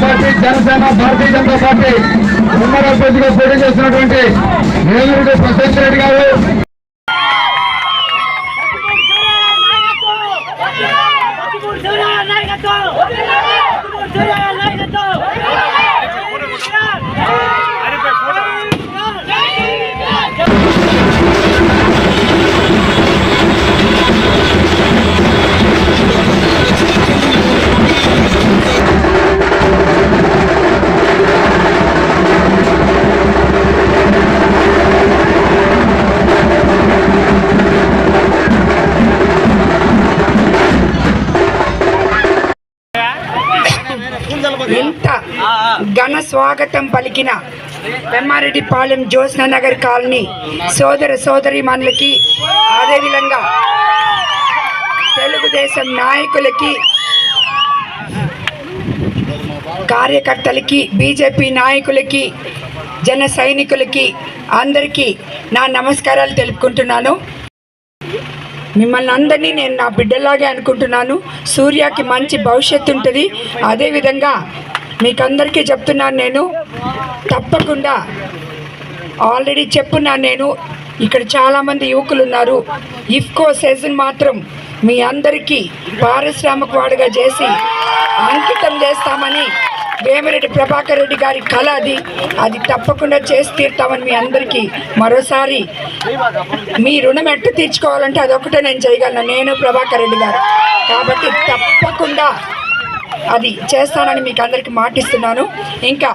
Party Janasena Bharatiya Janata party ఉమ్మడి అభ్యర్థిగా పోటీ చేస్తున్నటువంటి నేలూరు ప్రశాంత్ రెడ్డి గారు. ఎంత ఘన స్వాగతం పలికిన పెమ్మారెడ్డిపాలెం జ్యోత్స్న నగర్ కాలనీ సోదర సోదరి మనులకి అదేవిధంగా తెలుగుదేశం నాయకులకి కార్యకర్తలకి బీజేపీ నాయకులకి జన సైనికులకి అందరికీ నా నమస్కారాలు తెలుపుకుంటున్నాను. మిమ్మల్ని అందరినీ నేను నా బిడ్డలాగే అనుకుంటున్నాను. సూర్యకి మంచి భవిష్యత్తు ఉంటుంది. అదేవిధంగా మీకందరికీ చెప్తున్నాను నేను. తప్పకుండా ఆల్రెడీ చెప్పున్నాను నేను. ఇక్కడ చాలామంది యువకులు ఉన్నారు. ఇఫ్కో సెజన్ మాత్రం మీ అందరికీ పారిశ్రామిక వాడుగా చేసి అంకితం చేస్తామని వేమిరెడ్డి ప్రభాకర్ రెడ్డి గారి కళ అది. అది తప్పకుండా చేసి తీరుతామని మీ అందరికీ మరోసారి మీ రుణం ఎట్టు తీర్చుకోవాలంటే అదొకటే నేను చేయగలను. నేను ప్రభాకర్ రెడ్డి గారు. కాబట్టి తప్పకుండా అది చేస్తానని మీకు అందరికీ మాటిస్తున్నాను. ఇంకా